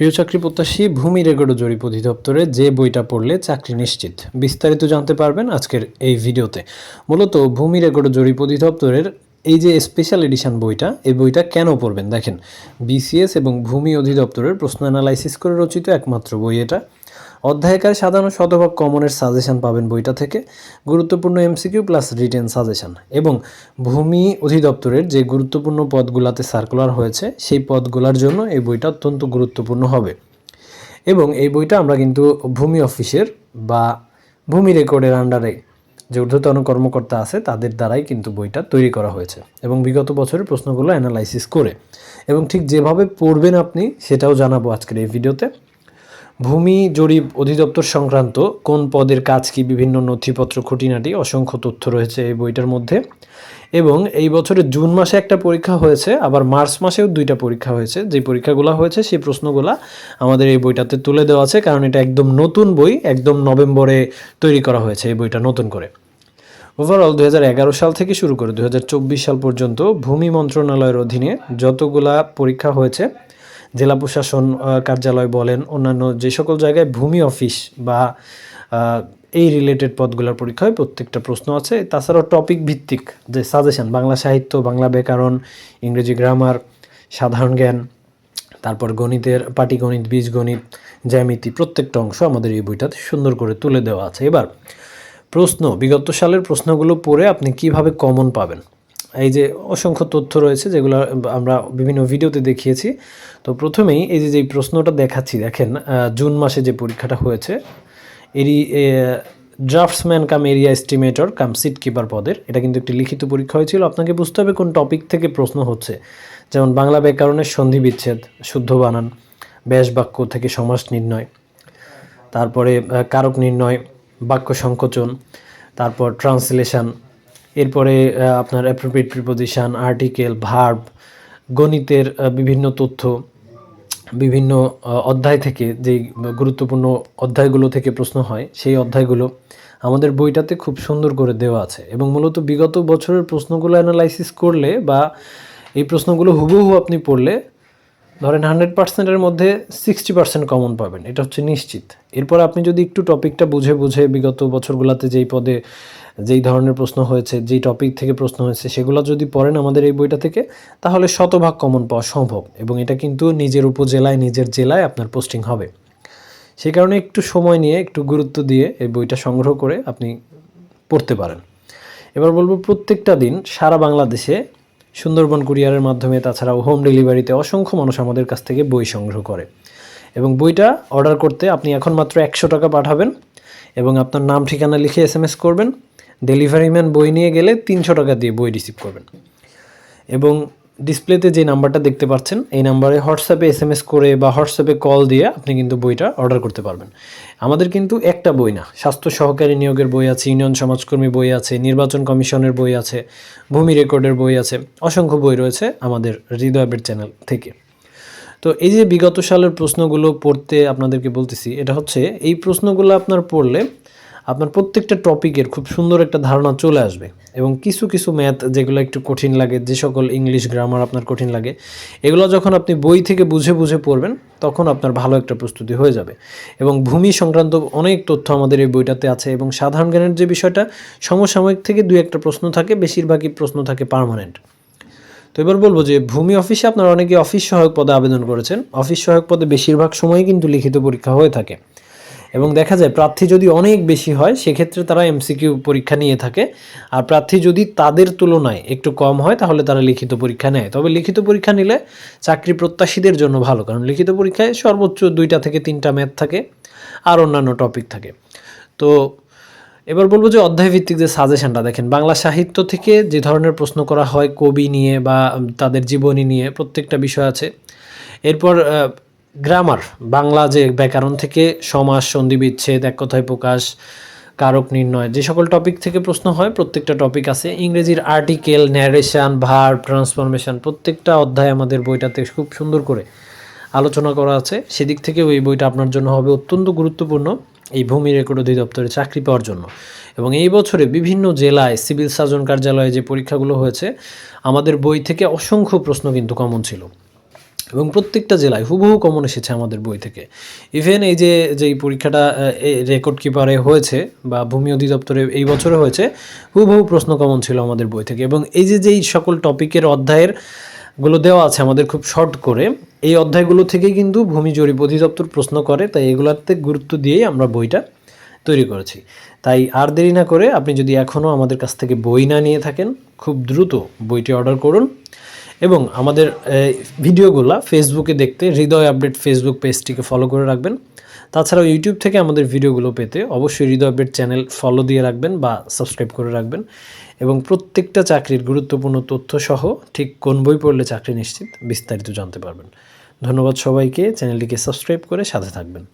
প্রিয় চাকরি প্রত্যাশী ভূমি রেকর্ড জরিপ অধিদপ্তরে যে বইটা পড়লে চাকরি নিশ্চিত। বিস্তারিত জানতে পারবেন আজকের এই ভিডিওতে। মূলত ভূমি রেকর্ড জরিপ অধিদপ্তরের এই যে স্পেশাল এডিশন বইটা, এই বইটা কেন পড়বেন? দেখেন বিসিএস এবং ভূমি অধিদপ্তরের প্রশ্ন অ্যানালাইসিস করে রচিত একমাত্র বই এটা। অধ্যায়কার সাধারণ শতভাগ কমনের সাজেশন পাবেন বইটা থেকে। গুরুত্বপূর্ণ এমসিকিউ প্লাস রিটেন সাজেশন এবং ভূমি অধিদপ্তরের যে গুরুত্বপূর্ণ পদগুলাতে সার্কুলার হয়েছে, সেই পদগুলার জন্য এই বইটা অত্যন্ত গুরুত্বপূর্ণ হবে। এবং এই বইটা আমরা কিন্তু ভূমি অফিসের বা ভূমি রেকর্ডের আন্ডারে যে ঊর্ধ্বতন কর্মকর্তা আছে, তাদের দ্বারাই কিন্তু বইটা তৈরি করা হয়েছে এবং বিগত বছরের প্রশ্নগুলো অ্যানালাইসিস করে। এবং ঠিক যেভাবে পড়বেন আপনি, সেটাও জানাব আজকের এই ভিডিওতে। ভূমি জরিপ অধিদপ্তর সংক্রান্ত কোন পদের কাজ কি বিভিন্ন নথিপত্র, খুঁটিনাটি, অসংখ্য তথ্য রয়েছে এই বইটার মধ্যে। এবং এই বছরের জুন মাসে একটা পরীক্ষা হয়েছে, আবার মার্চ মাসেও দুইটা পরীক্ষা হয়েছে। যে পরীক্ষাগুলো হয়েছে, সেই প্রশ্নগুলো আমাদের এই বইটাতে তুলে দেওয়া আছে, কারণ এটা একদম নতুন বই, একদম নভেম্বরে তৈরি করা হয়েছে এই বইটা নতুন করে। ওভারঅল দুই হাজার এগারো সাল থেকে শুরু করে দু হাজার চব্বিশ সাল পর্যন্ত ভূমি মন্ত্রণালয়ের অধীনে যতগুলা পরীক্ষা হয়েছে জেলা প্রশাসন কার্যালয় বলেন, অন্যান্য যে সকল জায়গায় ভূমি অফিস বা এই রিলেটেড পদগুলোর পরীক্ষায় প্রত্যেকটা প্রশ্ন আছে। তাছাড়াও টপিক ভিত্তিক যে সাজেশন বাংলা সাহিত্য, বাংলা ব্যাকরণ, ইংরেজি গ্রামার সাধারণ জ্ঞান, তারপর গণিতের, পাটিগণিত, বীজগণিত, জ্যামিতি, প্রত্যেকটা অংশ আমাদের এই বইটাতে সুন্দর করে তুলে দেওয়া আছে। এবার প্রশ্ন, বিগত সালের প্রশ্নগুলো পড়ে আপনি কীভাবে কমন পাবেন? এই যে অসংখ্য তথ্য রয়েছে যেগুলো আমরা বিভিন্ন ভিডিওতে দেখিয়েছি। তো প্রথমেই এই যে যে প্রশ্নটা দেখাচ্ছি, দেখেন জুন মাসে যে পরীক্ষাটা হয়েছে, এরই draftsman cum area estimator cum seat keeper পদের। এটা কিন্তু একটি লিখিত পরীক্ষা হয়েছিল। আপনাকে বুঝতে হবে কোন টপিক থেকে প্রশ্ন হচ্ছে। যেমন বাংলা ব্যাকরণের সন্ধি বিচ্ছেদ, শুদ্ধ বানান, ব্যাস বাক্য থেকে সমাস নির্ণয়, তারপরে কারক নির্ণয়, বাক্য সংকোচন, তারপর ট্রান্সলেশন এরপরে আপনার অ্যাপ্রোপ্রিয়েট প্রিপোজিশন আর্টিকেল ভার্ব গণিতের বিভিন্ন তথ্য, বিভিন্ন অধ্যায় থেকে যেই গুরুত্বপূর্ণ অধ্যায়গুলো থেকে প্রশ্ন হয়, সেই অধ্যায়গুলো আমাদের বইটাতে খুব সুন্দর করে দেওয়া আছে। এবং মূলত বিগত বছরের প্রশ্নগুলো অ্যানালাইসিস করলে বা এই প্রশ্নগুলো হুবহু আপনি পড়লে ধরেন হান্ড্রেড পার্সেন্টের মধ্যে সিক্সটি পার্সেন্ট কমন পাবেন, এটা হচ্ছে নিশ্চিত। এরপর আপনি যদি একটু টপিকটা বুঝে বুঝে বিগত বছরগুলোতে যেই পদে যেই ধরনের প্রশ্ন হয়েছে, যেই টপিক থেকে প্রশ্ন হয়েছে, সেগুলো যদি পড়েন আমাদের এই বইটা থেকে, তাহলে শতভাগ কমন পাওয়া সম্ভব এবং এটা কিন্তু নিজের উপজেলায়, নিজের জেলায় আপনার পোস্টিং হবে। সেই কারণে একটু সময় নিয়ে, একটু গুরুত্ব দিয়ে এই বইটা সংগ্রহ করে আপনি পড়তে পারেন। এবার বলব প্রত্যেকটা দিন সারা বাংলাদেশে সুন্দরবন কুরিয়ারের মাধ্যমে, তাছাড়াও হোম ডেলিভারিতে অসংখ্য মানুষ আমাদের কাছ থেকে বই সংগ্রহ করে। এবং বইটা অর্ডার করতে আপনি এখন মাত্র একশো টাকা পাঠাবেন এবং আপনার নাম, ঠিকানা লিখে এস এম এস করবেন। ডেলিভারি ম্যান বই নিয়ে গেলে তিনশো টাকা দিয়ে বই রিসিভ করবেন। এবং ডিসপ্লেতে যে নাম্বারটা দেখতে পাচ্ছেন, এই নাম্বারে হোয়াটসঅ্যাপে এস এম এস করে বা হোয়াটসঅ্যাপে কল দিয়ে আপনি কিন্তু বইটা অর্ডার করতে পারবেন। আমাদের কিন্তু একটা বই না, স্বাস্থ্য সহকারী নিয়োগের বই আছে, ইউনিয়ন সমাজকর্মী বই আছে, নির্বাচন কমিশনের বই আছে, ভূমি রেকর্ডের বই আছে, অসংখ্য বই রয়েছে আমাদের হৃদয়ের চ্যানেল থেকে। তো এই যে বিগত সালের প্রশ্নগুলো পড়তে আপনাদেরকে বলতেছি, এটা হচ্ছে এই প্রশ্নগুলো আপনার পড়লে আপনার প্রত্যেকটা টপিকের খুব সুন্দর একটা ধারণা চলে আসবে। এবং কিছু কিছু ম্যাথ যেগুলো একটু কঠিন লাগে, যে সকল ইংলিশ গ্রামার আপনার কঠিন লাগে, এগুলো যখন আপনি বই থেকে বুঝে বুঝে পড়বেন, তখন আপনার ভালো একটা প্রস্তুতি হয়ে যাবে। এবং ভূমি সংক্রান্ত অনেক তথ্য আমাদের এই বইটাতে আছে এবং সাধারণ জ্ঞানের যে বিষয়টা, সমসাময়িক থেকে দুই একটা প্রশ্ন থাকে, বেশিরভাগই প্রশ্ন থাকে পার্মানেন্ট তো এবার বলব যে, ভূমি অফিসে আপনারা অনেকে অফিস সহায়ক পদে আবেদন করেছেন। অফিস সহায়ক পদে বেশিরভাগ সময়ই কিন্তু লিখিত পরীক্ষা হয়ে থাকে। এবং দেখা যায় প্রার্থী যদি অনেক বেশি হয়, সেক্ষেত্রে তারা এমসিকিউ পরীক্ষা নিয়ে থাকে। আর প্রার্থী যদি তাদের তুলনায় একটু কম হয়, তাহলে তারা লিখিত পরীক্ষা নেয়। তবে লিখিত পরীক্ষা নিলে চাকরি প্রত্যাশীদের জন্য ভালো, কারণ লিখিত পরীক্ষায় সর্বোচ্চ দুইটা থেকে তিনটা ম্যাথ থাকে আর অন্যান্য টপিক থাকে। তো এবার বলব যে অধ্যায় ভিত্তিক যে সাজেশনটা, দেখেন বাংলা সাহিত্য থেকে যে ধরনের প্রশ্ন করা হয় কবি নিয়ে বা তাদের জীবনী নিয়ে প্রত্যেকটা বিষয় আছে। এরপর গ্রামার বাংলা যে ব্যাকরণ থেকে সমাস সন্ধি বিচ্ছেদ এক কথায় প্রকাশ, কারক নির্ণয়, যে সকল টপিক থেকে প্রশ্ন হয়, প্রত্যেকটা টপিক আছে। ইংরেজির আর্টিকেল ন্যারেশন ভার ট্রান্সফরমেশন প্রত্যেকটা অধ্যায় আমাদের বইটাতে খুব সুন্দর করে আলোচনা করা আছে। সেদিক থেকে ওই বইটা আপনার জন্য হবে অত্যন্ত গুরুত্বপূর্ণ এই ভূমি রেকর্ড অধিদপ্তরে চাকরি পাওয়ার জন্য। এবং এই বছরে বিভিন্ন জেলায় সিভিল সার্জন কার্যালয়ে যে পরীক্ষাগুলো হয়েছে, আমাদের বই থেকে অসংখ্য প্রশ্ন কিন্তু কমন ছিল। এবং প্রত্যেকটা জেলায় হুবহু কমন এসেছে আমাদের বই থেকে। ইভেন এই যে যেই পরীক্ষাটা রেকর্ড কিপারে হয়েছে বা ভূমি অধিদপ্তরে এই বছরে হয়েছে, হুবহু প্রশ্ন কমন ছিল আমাদের বই থেকে। এবং এই যে যেই সকল টপিকের অধ্যায়েরগুলো দেওয়া আছে আমাদের খুব শর্ট করে, এই অধ্যায়গুলো থেকেই কিন্তু ভূমি জরিপ অধিদপ্তর প্রশ্ন করে, তাই এগুলাতে গুরুত্ব দিয়েই আমরা বইটা তৈরি করেছি। তাই আর দেরি না করে আপনি যদি এখনও আমাদের কাছ থেকে বই না নিয়ে থাকেন, খুব দ্রুত বইটি অর্ডার করুন। এবং আমাদের ভিডিওগুলো ফেসবুকে দেখতে হৃদয় আপডেট ফেসবুক পেজটিকে ফলো করে রাখবেন। তাছাড়াও ইউটিউব থেকে আমাদের ভিডিওগুলো পেতে অবশ্যই হৃদয় আপডেট চ্যানেল ফলো দিয়ে রাখবেন বা সাবস্ক্রাইব করে রাখবেন এবং প্রত্যেকটা চাকরির গুরুত্বপূর্ণ তথ্য সহ ঠিক কোন বই পড়লে চাকরি নিশ্চিত বিস্তারিত জানতে পারবেন। ধন্যবাদ সবাইকে চ্যানেলটিকে সাবস্ক্রাইব করে সাথে থাকবেন।